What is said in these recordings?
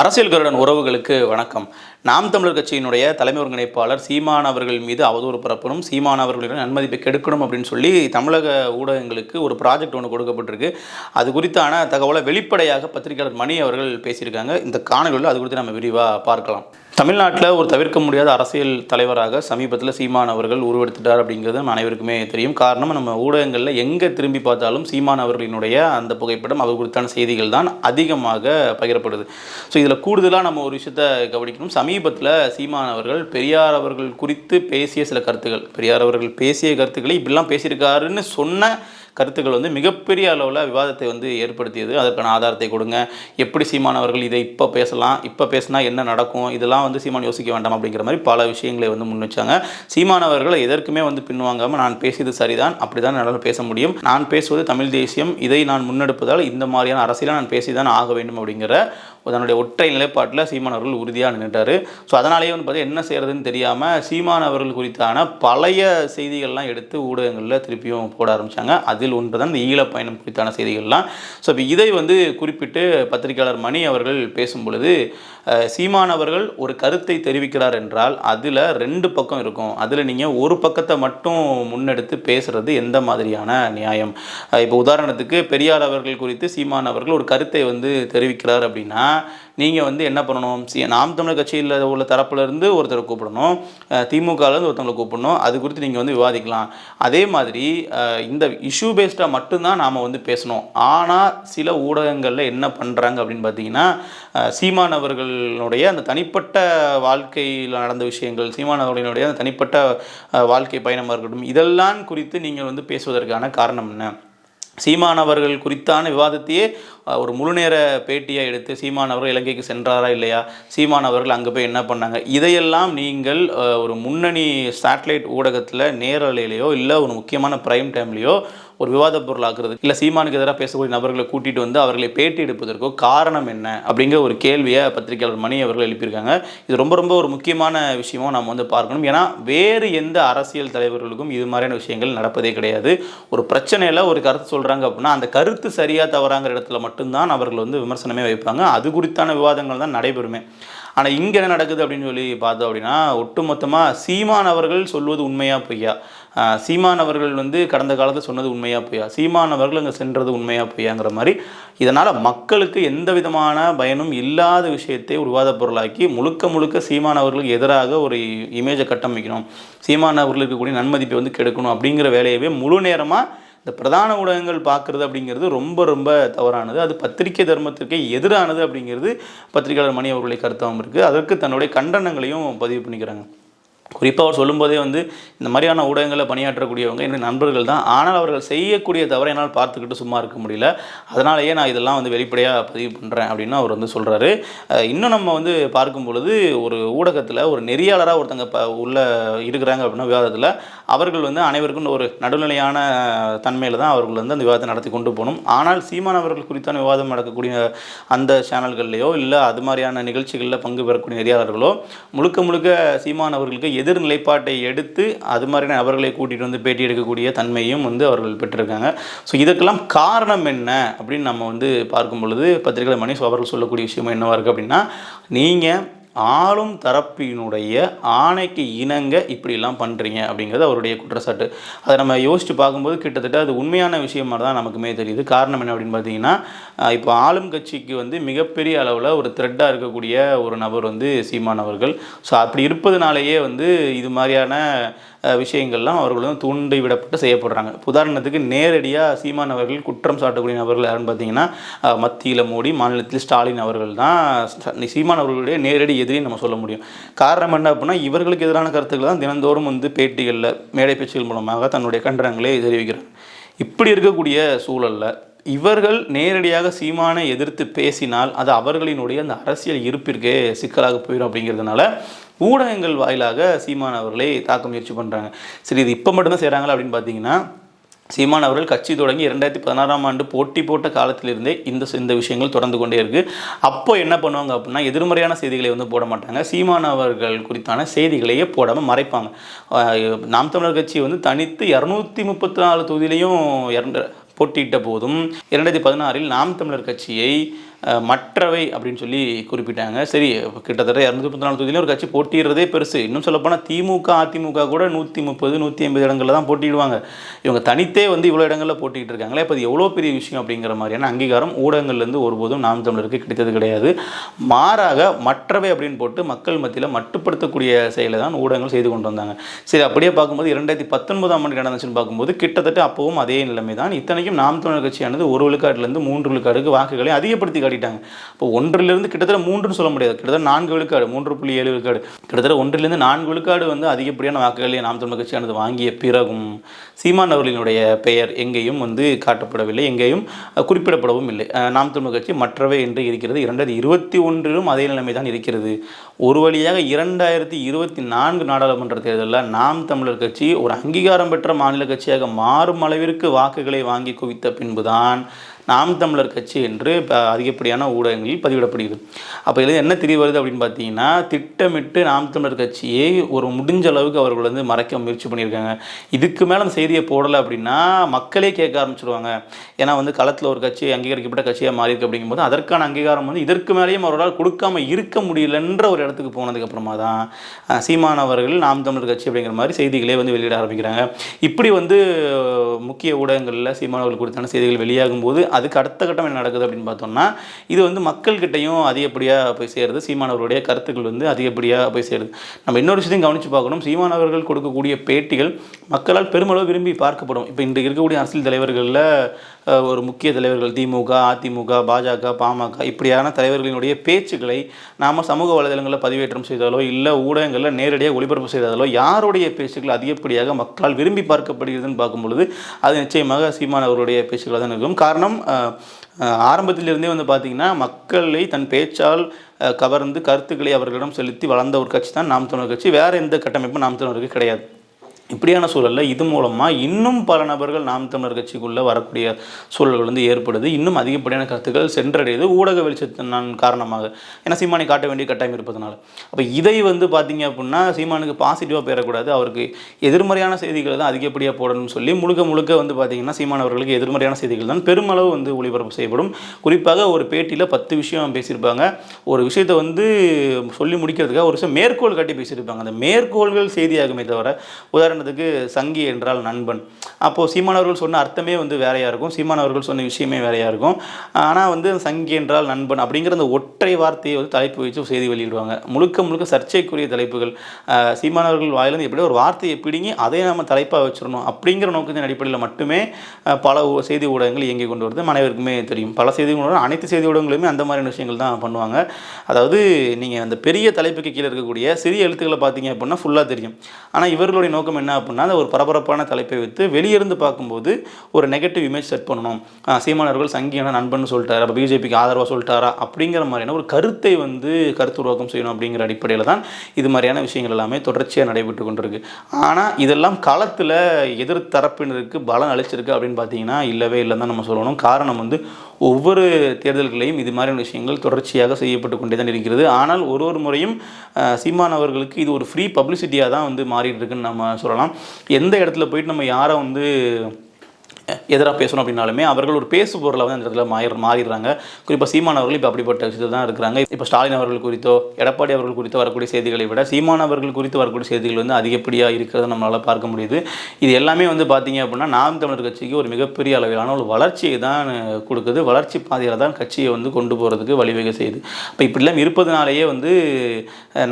அரசியல் கருடன் உறவுகளுக்கு வணக்கம். நாம் தமிழர் கட்சியினுடைய தலைமை ஒருங்கிணைப்பாளர் சீமான் அவர்கள் மீது அவதூறு பரப்பணும். சீமான் அவர்களிடம் நன்மதிப்பை கெடுக்கணும் அப்படின்னு சொல்லி தமிழக ஊடகங்களுக்கு ஒரு ப்ராஜெக்ட் ஒன்று கொடுக்கப்பட்டிருக்கு. அது குறித்தான தகவலை வெளிப்படையாக பத்திரிகையாளர் மணி அவர்கள் பேசியிருக்காங்க. இந்த காணொலியில் அது குறித்து நம்ம விரிவாக பார்க்கலாம். தமிழ்நாட்டில் ஒரு தவிர்க்க முடியாத அரசியல் தலைவராக சமீபத்தில் சீமான் அவர்கள் உருவெடுத்துட்டார் அப்படிங்கிறது நம்ம அனைவருக்குமே தெரியும். காரணம் நம்ம ஊடகங்களில் எங்கே திரும்பி பார்த்தாலும் சீமான் அவர்களினுடைய அந்த புகைப்படம் அவர் குறித்தான செய்திகள் தான் அதிகமாக பகிரப்படுது. ஸோ இதில் கூடுதலாக நம்ம ஒரு விஷயத்தை கவனிக்கணும். சமீபத்தில் சீமான் அவர்கள் பெரியார் அவர்கள் குறித்து பேசிய சில கருத்துக்கள் பெரியார் அவர்கள் பேசிய கருத்துக்களை இப்படிலாம் பேசியிருக்காருன்னு சொன்ன கருத்துக்கள் வந்து மிகப்பெரிய அளவில் விவாதத்தை வந்து ஏற்படுத்தியது. அதற்கான ஆதாரத்தை கொடுங்க. எப்படி சீமான் அவர்கள் இதை இப்போ பேசலாம் இப்போ பேசினா என்ன நடக்கும் இதெல்லாம் வந்து சீமான் யோசிக்க வேண்டாம் அப்படிங்கிற மாதிரி பல விஷயங்களை வந்து முன் வச்சாங்க. சீமான் எதற்குமே வந்து பின்வாங்காமல் நான் பேசியது சரிதான் அப்படி தான் என்னால் பேச முடியும். நான் பேசுவது தமிழ் தேசியம் இதை நான் முன்னெடுப்பதால் இந்த மாதிரியான அரசியலை நான் பேசிதான் ஆக வேண்டும் அப்படிங்கிற தன்னுடைய ஒற்றை நிலைப்பாட்டில் சீமான் அவர்கள் உறுதியாக நின்றுட்டார் ஸோ அதனாலேயே வந்து பார்த்தீங்கன்னா என்ன செய்கிறதுன்னு தெரியாமல் சீமான் அவர்கள் குறித்தான பழைய செய்திகள்லாம் எடுத்து ஊடகங்களில் திருப்பியும் போட ஆரம்பித்தாங்க அதில் ஒன்று தான் இந்த ஈழ பயணம் குறித்தான செய்திகள்லாம். ஸோ இப்போ இதை வந்து குறிப்பிட்டு பத்திரிகையாளர் மணி அவர்கள் பேசும் பொழுது சீமானவர்கள் சீமான் அவர்கள் ஒரு கருத்தை தெரிவிக்கிறார் என்றால் அதில் ரெண்டு பக்கம் இருக்கும். அதில் நீங்கள் ஒரு பக்கத்தை மட்டும் முன்னெடுத்து பேசுகிறது எந்த மாதிரியான நியாயம்? இப்போ உதாரணத்துக்கு பெரியார் அவர்கள் குறித்து சீமான் அவர்கள் ஒரு கருத்தை வந்து தெரிவிக்கிறார் அப்படின்னா நீங்கள் வந்து என்ன பண்ணணும்? சி நாம் தமிழர் கட்சியில் உள்ள தரப்புலேருந்து ஒருத்தரை கூப்பிடணும். திமுகலேருந்து ஒருத்தவங்களை கூப்பிடணும். அது குறித்து நீங்கள் வந்து விவாதிக்கலாம். அதே மாதிரி இந்த இஷ்யூ பேஸ்டாக மட்டும்தான் நாம் வந்து பேசணும். ஆனால் சில ஊடகங்களில் என்ன பண்ணுறாங்க அப்படின்னு பார்த்தீங்கன்னா சீமான் அவர்களுடைய அந்த தனிப்பட்ட வாழ்க்கையில் நடந்த விஷயங்கள் சீமான் அவர்களினுடைய அந்த தனிப்பட்ட வாழ்க்கை பயணமாக இருக்கட்டும் இதெல்லாம் குறித்து நீங்கள் வந்து பேசுவதற்கான காரணம் என்ன? சீமான் அவர்கள் குறித்தான விவாதத்தையே ஒரு முழுநேர பேட்டியாக எடுத்து சீமான் அவர்கள் இலங்கைக்கு சென்றாரா இல்லையா? சீமான் அவர்கள் அங்கே போய் என்ன பண்ணாங்க? இதையெல்லாம் நீங்கள் ஒரு முன்னணி சேட்டலைட் ஊடகத்தில் நேரலையிலையோ இல்லை ஒரு முக்கியமான ப்ரைம் டைம்லேயோ ஒரு விவாத பொருளாக்குறது இல்லை சீமானுக்கு எதிராக பேசக்கூடிய நபர்களை கூட்டிகிட்டு வந்து அவர்களை பேட்டி எடுப்பதற்கோ காரணம் என்ன அப்படிங்கிற ஒரு கேள்வியை பத்திரிகையாளர் மணி அவர்கள் எழுப்பியிருக்காங்க. இது ரொம்ப ரொம்ப ஒரு முக்கியமான விஷயமும் நம்ம வந்து பார்க்கணும். ஏன்னா வேறு எந்த அரசியல் தலைவர்களுக்கும் இது மாதிரியான விஷயங்கள் நடப்பதே கிடையாது. ஒரு பிரச்சனையில் ஒரு கருத்து சொல்கிறாங்க அப்படின்னா அந்த கருத்து சரியாக தவறாங்கிற இடத்துல மட்டும்தான் அவர்கள் வந்து விமர்சனமே வைப்பாங்க. அது குறித்தான விவாதங்கள் தான் நடைபெறுமே. ஆனால் இங்கே என்ன நடக்குது அப்படின்னு சொல்லி பார்த்தோம் அப்படின்னா ஒட்டுமொத்தமாக சீமான் அவர்கள் சொல்வது உண்மையாக பொய்யா? சீமான் அவர்கள் வந்து கடந்த காலத்தில் சொன்னது உண்மையா பொய்யா? சீமான் அவர்கள் அங்கே சென்றது உண்மையா பொய்யாங்கிற மாதிரி இதனால் மக்களுக்கு எந்த விதமான பயனும் இல்லாத விஷயத்தை ஒரு விவாத பொருளாக்கி முழுக்க முழுக்க சீமான் அவர்களுக்கு எதிராக ஒரு இமேஜை கட்டமைக்கணும். சீமான் அவர்களுக்கு இருக்கக்கூடிய நன்மதிப்பை வந்து கெடுக்கணும் அப்படிங்கிற வேலையவே முழு நேரமாக இந்த பிரதான ஊடகங்கள் பார்க்குறது அப்படிங்கிறது ரொம்ப ரொம்ப தவறானது. அது பத்திரிகை தர்மத்திற்கே எதிரானது அப்படிங்கிறது பத்திரிகையாளர் மணி அவர்களுடைய கருத்தாகவும் இருக்குது அதற்கு தன்னுடைய கண்டனங்களையும் பதிவு பண்ணிக்கிறாங்க. குறிப்பாக அவர் சொல்லும்போதே வந்து இந்த மாதிரியான ஊடகங்களில் பணியாற்றக்கூடியவங்க என்னுடைய நண்பர்கள் தான். ஆனால் அவர்கள் செய்யக்கூடிய தவறை என்னால் பார்த்துக்கிட்டு சும்மா இருக்க முடியல. அதனாலேயே நான் இதெல்லாம் வந்து வெளிப்படையாக பதிவு பண்ணுறேன் அப்படின்னு அவர் வந்து சொல்கிறாரு இன்னும் நம்ம வந்து பார்க்கும் பொழுது ஒரு ஊடகத்தில் ஒரு நெறியாளராக ஒருத்தங்க ப உள்ள இருக்கிறாங்க அப்படின்னா விவாதத்தில் அவர்கள் வந்து அனைவருக்கும் ஒரு நடுநிலையான தன்மையில் தான் அவர்கள் வந்து அந்த விவாதத்தை நடத்தி கொண்டு போகணும். ஆனால் சீமான் அவர்கள் குறித்தான விவாதம் நடக்கக்கூடிய அந்த சேனல்கள்லையோ இல்லை அது மாதிரியான நிகழ்ச்சிகளில் பங்கு பெறக்கூடிய நெறியாளர்களோ முழுக்க முழுக்க சீமான் அவர்களுக்கு எதிர் நிலைப்பாட்டை எடுத்து அது மாதிரியான அவர்களை கூட்டிகிட்டு வந்து பேட்டி எடுக்கக்கூடிய தன்மையும் வந்து அவர்கள் பெற்றிருக்காங்க. ஸோ இதுக்கெல்லாம் காரணம் என்ன அப்படின்னு நம்ம வந்து பார்க்கும் பொழுது பத்திரிகை மணி அவர்கள் சொல்லக்கூடிய விஷயம் என்னவாக இருக்குது அப்படின்னா நீங்கள் ஆளும் தரப்பினுடைய ஆணைக்கு இணங்க இப்படிலாம் பண்ணுறீங்க அப்படிங்கிறது அவருடைய குற்றச்சாட்டு. அதை நம்ம யோசித்து பார்க்கும்போது கிட்டத்தட்ட அது உண்மையான விஷயம் மாதிரி தான் நமக்குமே தெரியுது. காரணம் என்ன அப்படின்னு பார்த்தீங்கன்னா இப்போ ஆளும் கட்சிக்கு வந்து மிகப்பெரிய அளவில் ஒரு த்ரெட்டாக இருக்கக்கூடிய ஒரு நபர் வந்து சீமான் அவர்கள். ஸோ அப்படி இருப்பதுனாலேயே வந்து இது மாதிரியான விஷயங்கள்லாம் அவர்கள் வந்து தூண்டி விடப்பட்டு செய்யப்படுறாங்க. உதாரணத்துக்கு நேரடியாக சீமான் அவர்கள் குற்றம் சாட்டக்கூடிய நபர்கள் யாருன்னு பார்த்தீங்கன்னா மத்தியில் மோடி மாநிலத்தில் ஸ்டாலின் அவர்கள் தான் சீமான் அவர்களுடைய நேரடி எதிரின்னு நம்ம சொல்ல முடியும். காரணம் என்ன அப்படின்னா இவர்களுக்கு எதிரான கருத்துக்கள் தான் தினந்தோறும் வந்து பேட்டிகளில் மேடை பேச்சுகள் மூலமாக தன்னுடைய கண்டனங்களை தெரிவிக்கிறார் இப்படி இருக்கக்கூடிய சூழலில் இவர்கள் நேரடியாக சீமானை எதிர்த்து பேசினால் அது அவர்களினுடைய அந்த அரசியல் இருப்பிற்கே சிக்கலாக போயிடும் அப்படிங்கிறதுனால ஊடகங்கள் வாயிலாக சீமான் அவர்களை தாக்க முயற்சி பண்ணுறாங்க சரி இது இப்போ மட்டும்தான் செய்கிறாங்களா அப்படின்னு பார்த்தீங்கன்னா சீமான் அவர்கள் கட்சி தொடங்கி இரண்டாயிரத்தி பதினாறாம் ஆண்டு போட்டி போட்ட காலத்திலிருந்தே இந்த இந்த விஷயங்கள் தொடர்ந்து கொண்டே இருக்குது அப்போ என்ன பண்ணுவாங்க அப்படின்னா எதிர்மறையான செய்திகளை வந்து போட மாட்டாங்க. சீமான் அவர்கள் குறித்தான செய்திகளையே போடாமல் மறைப்பாங்க. நாம் தமிழர் கட்சி வந்து தனித்து இரநூத்தி முப்பத்தி நாலு தொகுதியிலையும் இரண்டு போட்டியிட்ட போதும் இரண்டாயிரத்தி பதினாறில் நாம் தமிழர் கட்சியை மற்றவை அப்படின்னு சொல்லி குறிப்பிட்டாங்க. சரி கிட்டத்தட்ட இரநூத்தி முப்பத்தி நாலு தொகுதியிலும் ஒரு கட்சி போட்டிடுறதே பெருசு. இன்னும் சொல்லப்போனால் திமுக அதிமுக கூட நூற்றி முப்பது நூற்றி ஐம்பது இடங்களில் தான் போட்டிடுவாங்க இவங்க தனித்தே வந்து இவ்வளோ இடங்களில் போட்டிகிட்டு இருக்காங்களே இப்போ எவ்வளோ பெரிய விஷயம் அப்படிங்கிற மாதிரியான அங்கீகாரம் ஊடகங்கள்லேருந்து ஒருபோதும் நாம் தமிழருக்கு கிடைத்தது கிடையாது. மாறாக மற்றவை அப்படின்னு போட்டு மக்கள் மத்தியில் மட்டுப்படுத்தக்கூடிய செயலை தான் ஊடகங்கள் செய்து கொண்டு வந்தாங்க. சரி அப்படியே பார்க்கும்போது இரண்டாயிரத்தி பத்தொன்பதாம் ஆண்டு நடந்துச்சுன்னு பார்க்கும்போது கிட்டத்தட்ட அப்பவும் அதே நிலைமை தான் இத்தனைக்கும் நாம் தமிழர் கட்சியானது ஒரு விழுக்காட்டிலேருந்து மூன்று விழுக்காடுக்கு வாக்குகளை அதிகப்படுத்தி காட்டிட்டாங்க இப்போ ஒன்றிலிருந்து கிட்டத்தட்ட மூன்றுன்னு சொல்ல முடியாது. கிட்டத்தட்ட நான்கு விழுக்காடு மூன்று புள்ளி ஏழு விழுக்காடு. கிட்டத்தட்ட ஒன்றிலிருந்து நான்கு விழுக்காடு வந்து அதிகப்படியான வாக்குகளை நாம் தமிழ் கட்சியானது வாங்கிய பிறகும் சீமான் அவர்களினுடைய பெயர் எங்கேயும் வந்து காட்டப்படவில்லை எங்கேயும் குறிப்பிடப்படவும் இல்லை. நாம் தமிழ் கட்சி மற்றவை என்று இருக்கிறது. இரண்டாயிரத்தி இருபத்தி ஒன்றிலும் அதே நிலைமை தான் இருக்கிறது. ஒரு வழியாக இரண்டாயிரத்தி இருபத்தி நான்கு நாடாளுமன்ற தேர்தலில் நாம் தமிழர் கட்சி ஒரு அங்கீகாரம் பெற்ற மாநில கட்சியாக மாறும் அளவிற்கு வாக்குகளை வாங்கி குவித்த பின்புதான் நாம் தமிழர் கட்சி என்று இப்போ அதிகப்படியான ஊடகங்களில் பதிவிடப்படுகிறது. அப்போ இதில் என்ன தெரிய வருது அப்படின்னு பார்த்தீங்கன்னா திட்டமிட்டு நாம் தமிழர் கட்சியை ஒரு முடிஞ்ச அளவுக்கு அவர்கள் வந்து மறைக்க முயற்சி பண்ணியிருக்காங்க. இதுக்கு மேலே அந்த செய்தியை போடலை அப்படின்னா மக்களே கேட்க ஆரம்பிச்சிருவாங்க. ஏன்னா வந்து களத்தில் ஒரு கட்சி அங்கீகரிக்கப்பட்ட கட்சியாக மாறியிருக்கு அப்படிங்கும்போது அதற்கான அங்கீகாரம் வந்து இதற்கு மேலேயும் அவர்களால் கொடுக்காம இருக்க முடியலன்ற ஒரு இடத்துக்கு போனதுக்கப்புறமா தான் அஹ், அவர்கள் நாம் தமிழர் கட்சி அப்படிங்கிற மாதிரி செய்திகளே வந்து வெளியிட ஆரம்பிக்கிறாங்க. இப்படி வந்து முக்கிய ஊடகங்களில் சீமானவர்கள் கொடுத்தான குறித்தான செய்திகள் வெளியாகும் போது அதுக்கு அடுத்த கட்டம் என்ன நடக்குது அப்படின்னு பார்த்தோம்னா இது வந்து மக்கள்கிட்டையும் அதிகப்படியாக போய் சேருது. சீமானவர்களுடைய கருத்துக்கள் வந்து அதிகப்படியாக போய் சேருது. நம்ம இன்னொரு விஷயத்தையும் கவனித்து பார்க்கணும். சீமானவர்கள் கொடுக்கக்கூடிய பேட்டிகள் மக்களால் பெருமளவு விரும்பி பார்க்கப்படும். இப்போ இன்று இருக்கக்கூடிய அரசியல் தலைவர்களில் ஒரு முக்கிய தலைவர்கள் திமுக அதிமுக பாஜக பாமக இப்படியான தலைவர்களினுடைய பேச்சுக்களை நாம் சமூக வலைதளங்களில் பதிவேற்றம் செய்தாலோ இல்லை ஊடகங்களில் நேரடியாக ஒளிபரப்பு செய்தாலோ யாருடைய பேச்சுக்கள் அதிகப்படியாக மக்களால் விரும்பி பார்க்கப்படுகிறதுன்னு பார்க்கும்பொழுது அது நிச்சயமாக சீமான் அவருடைய பேச்சுக்களாக தான் இருக்கும். காரணம் ஆரம்பத்திலிருந்தே வந்து பார்த்திங்கன்னா மக்களை தன் பேச்சால் கவர்ந்து கருத்துக்களை அவர்களிடம் செலுத்தி வளர்ந்த ஒரு கட்சி தான் நாம் தமிழர் கட்சி. வேறு எந்த கட்டமைப்பும் நாம் தமிழருக்கு கிடையாது. இப்படியான சூழலில் இது மூலமாக இன்னும் பல நபர்கள் நாம் தமிழர் கட்சிக்குள்ளே வரக்கூடிய சூழல்கள் வந்து ஏற்படுது. இன்னும் அதிகப்படியான கருத்துக்கள் சென்றடையுது. ஊடக வெளிச்சத்தின் காரணமாக. ஏன்னா சீமானை காட்ட வேண்டிய கட்டாயம் இருப்பதனால. அப்போ இதை வந்து பார்த்தீங்க அப்படின்னா சீமானுக்கு பாசிட்டிவாக பெறக்கூடாது அவருக்கு எதிர்மறையான செய்திகளை தான் அதிகப்படியாக போடணும்னு சொல்லி முழுக்க முழுக்க வந்து பார்த்தீங்கன்னா சீமான் அவர்களுக்கு எதிர்மறையான செய்திகள் தான் பெருமளவு வந்து ஒளிபரப்பு செய்யப்படும். குறிப்பாக ஒரு பேட்டியில் பத்து விஷயம் பேசியிருப்பாங்க. ஒரு விஷயத்தை வந்து சொல்லி முடிக்கிறதுக்காக ஒரு விஷயம் மேற்கோள் காட்டி பேசியிருப்பாங்க. அந்த மேற்கோள்கள் செய்தியாகுமே தவிர உதாரணம் உதாரணத்துக்கு சங்கி என்றால் நண்பன். அப்போது சீமான் அவர்கள் சொன்ன அர்த்தமே வந்து வேறையாக இருக்கும். சீமான் அவர்கள் சொன்ன விஷயமே வேறையாக இருக்கும். ஆனால் வந்து சங்கி என்றால் நண்பன் அப்படிங்கிற அந்த ஒற்றை வார்த்தையை வந்து தலைப்பு வச்சு செய்தி வெளியிடுவாங்க. முழுக்க முழுக்க சர்ச்சைக்குரிய தலைப்புகள். சீமானவர்கள் வாயிலிருந்து எப்படி ஒரு வார்த்தையை பிடுங்கி அதை நம்ம தலைப்பாக வச்சிடணும் அப்படிங்கிற நோக்கத்தின் அடிப்படையில் மட்டுமே பல செய்தி ஊடகங்கள் இயங்கி கொண்டு வருது. அனைவருக்குமே தெரியும். பல செய்தி ஊடகங்கள் அனைத்து செய்தி ஊடகங்களுமே அந்த மாதிரியான விஷயங்கள் தான் பண்ணுவாங்க. அதாவது நீங்கள் அந்த பெரிய தலைப்புக்கு கீழே இருக்கக்கூடிய சிறிய எழுத்துக்களை பார்த்தீங்க அப்படின்னா ஃபுல்லாக தெரியும். ஆனால் இவர்களுடைய நோக்கம் என்ன என்ன அப்படின்னா அந்த ஒரு பரபரப்பான தலைப்பை வைத்து வெளியிருந்து பார்க்கும்போது ஒரு நெகட்டிவ் இமேஜ் செட் பண்ணணும். சீமானவர்கள் சங்கியான நண்பன் சொல்லிட்டாரு அப்போ பிஜேபிக்கு ஆதரவாக சொல்லிட்டாரா அப்படிங்கிற மாதிரியான ஒரு கருத்தை வந்து கருத்து உருவாக்கம் செய்யணும் அப்படிங்கிற அடிப்படையில் தான் இது மாதிரியான விஷயங்கள் எல்லாமே தொடர்ச்சியாக நடைபெற்று கொண்டிருக்கு. ஆனால் இதெல்லாம் களத்தில் எதிர்த்தரப்பினருக்கு பலம் அளிச்சிருக்கு அப்படின்னு பார்த்தீங்கன்னா இல்லவே இல்லைன்னு தான் நம்ம சொல்லணும். காரணம் வந்து ஒவ்வொரு தேர்தல்களையும் இது மாதிரியான விஷயங்கள் தொடர்ச்சியாக செய்யப்பட்டு கொண்டே தான் இருக்கிறது. ஆனால் ஒரு ஒரு முறையும் சீமான் அவர்களுக்கு இது ஒரு ஃப்ரீ பப்ளிசிட்டியாக தான் வந்து மாறிட்டு இருக்குன்னு நம்ம சொல்லலாம். எந்த இடத்துல போயிட்டு நம்ம யாரை வந்து எதிராக பேசணும் அப்படின்னாலுமே அவர்கள் ஒரு பேசு பொருளை வந்து அந்த இடத்துல மாறி மாறிடுறாங்க. குறிப்பாக சீமான் அவர்கள் இப்போ அப்படிப்பட்ட விஷயத்தில் தான் இருக்கிறாங்க. இப்போ ஸ்டாலின் அவர்கள் குறித்தோ எடப்பாடி அவர்கள் குறித்தோ வரக்கூடிய செய்திகளை விட சீமான் அவர்கள் குறித்து வரக்கூடிய செய்திகள் வந்து அதிகப்படியாக இருக்கிறத நம்மளால் பார்க்க முடியுது. இது எல்லாமே வந்து பார்த்தீங்க அப்படின்னா நாம் தமிழர் கட்சிக்கு ஒரு மிகப்பெரிய அளவிலான ஒரு வளர்ச்சியை தான் கொடுக்குது. வளர்ச்சி பாதையில் தான் கட்சியை வந்து கொண்டு போகிறதுக்கு வழிவகை செய்யுது. இப்போ இப்படிலாம் இருப்பதுனாலேயே வந்து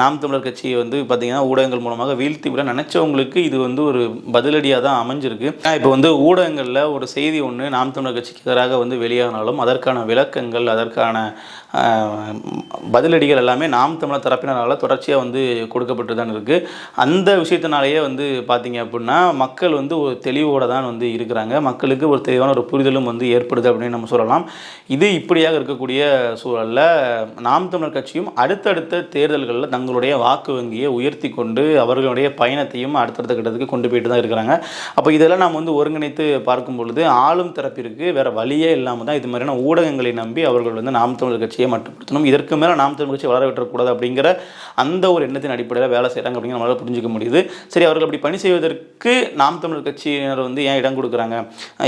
நாம் தமிழர் கட்சியை வந்து பார்த்திங்கன்னா ஊடகங்கள் மூலமாக வீழ்த்தி விட நினச்சவங்களுக்கு இது வந்து ஒரு பதிலடியாக தான் அமைஞ்சிருக்கு. இப்போ வந்து ஊடகங்களில் ஒரு செய்தி ஒன்று நாம் தமிழர் கட்சிக்கு எதிராக வந்து வெளியானாலும் அதற்கான விளக்கங்கள் அதற்கான பதிலடிகள் எல்லாமே நாம் தமிழர் தரப்பினரால் தொடர்ச்சியாக வந்து கொடுக்கப்பட்டு தான் இருக்குது அந்த விஷயத்தினாலேயே வந்து பார்த்தீங்க அப்படின்னா மக்கள் வந்து ஒரு தெளிவோடு தான் வந்து இருக்கிறாங்க. மக்களுக்கு ஒரு தெளிவான ஒரு புரிதலும் வந்து ஏற்படுது அப்படின்னு நம்ம சொல்லலாம். இது இப்படியாக இருக்கக்கூடிய சூழலில் நாம் தமிழர் கட்சியும் அடுத்தடுத்த தேர்தல்களில் தங்களுடைய வாக்கு வங்கியை உயர்த்தி கொண்டு அவர்களுடைய பயணத்தையும் அடுத்தடுத்த கட்டத்துக்கு கொண்டு போயிட்டு தான் இருக்கிறாங்க. அப்போ இதெல்லாம் நாம் வந்து ஒருங்கிணைத்து பார்க்கும் பொழுது பொழுது ஆளும் தரப்பிற்கு வேற வழியே இல்லாமல் தான் இது மாதிரியான ஊடகங்களை நம்பி அவர்கள் வந்து நாம் தமிழர் கட்சியை மட்டுப்படுத்தணும். இதற்கு மேலே நாம் தமிழர் கட்சி வளர விட்டுறக்கூடாது அப்படிங்கிற அந்த ஒரு எண்ணத்தின் அடிப்படையில் வேலை செய்கிறாங்க அப்படிங்கிற நம்மளால் புரிஞ்சுக்க முடியுது. சரி அவர்கள் அப்படி பணி செய்வதற்கு நாம் தமிழர் கட்சியினர் வந்து ஏன் இடம் கொடுக்குறாங்க?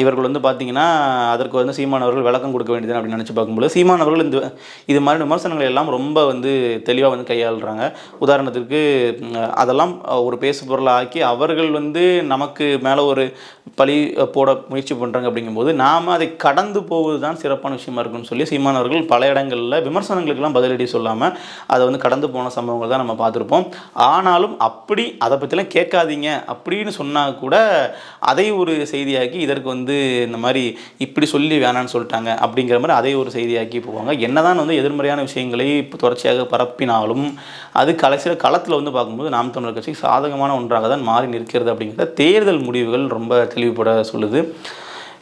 இவர்கள் வந்து பார்த்தீங்கன்னா அதற்கு வந்து சீமானவர்கள் விளக்கம் கொடுக்க வேண்டியது அப்படின்னு நினச்சி பார்க்கும்போது சீமானவர்கள் இந்த இது மாதிரி விமர்சனங்களை எல்லாம் ரொம்ப வந்து தெளிவாக வந்து கையாளுறாங்க. உதாரணத்திற்கு அதெல்லாம் ஒரு பேசு பொருளாக ஆக்கி அவர்கள் வந்து நமக்கு மேலே ஒரு பழி போட முயற்சி பண்ணுறாங்க அப்படிங்கும்போது நாம் அதை கடந்து போவது தான் சிறப்பான விஷயமா இருக்குன்னு சொல்லி சீமானவர்கள் பல இடங்களில் விமர்சனங்களுக்கெல்லாம் பதிலடி சொல்லாமல் அதை வந்து கடந்து போன சம்பவங்கள் தான் நம்ம பார்த்துருப்போம். ஆனாலும் அப்படி அதை பற்றிலாம் கேட்காதீங்க அப்படின்னு சொன்னால் கூட அதை ஒரு செய்தியாக்கி இதற்கு வந்து இந்த மாதிரி இப்படி சொல்லி வேணான்னு சொல்லிட்டாங்க அப்படிங்கிற மாதிரி அதை ஒரு செய்தியாக்கி போவாங்க. என்னதான் வந்து எதிர்மறையான விஷயங்களை இப்போ தொடர்ச்சியாக பரப்பினாலும் அது கடைசியில் களத்தில் வந்து பார்க்கும்போது நாம் தமிழர் கட்சிக்கு சாதகமான ஒன்றாக தான் மாறி நிற்கிறது அப்படிங்கிறத தேர்தல் முடிவுகள் ரொம்ப தெளிவுபட சொல்லுது.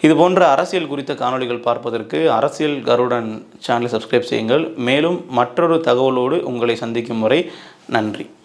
இது போன்ற அரசியல் குறித்த காணொளிகள் பார்ப்பதற்கு அரசியல் கருடன் சேனலை சப்ஸ்கிரைப் செய்யுங்கள். மேலும் மற்றொரு தகவலோடு உங்களை சந்திக்கும் முறை நன்றி.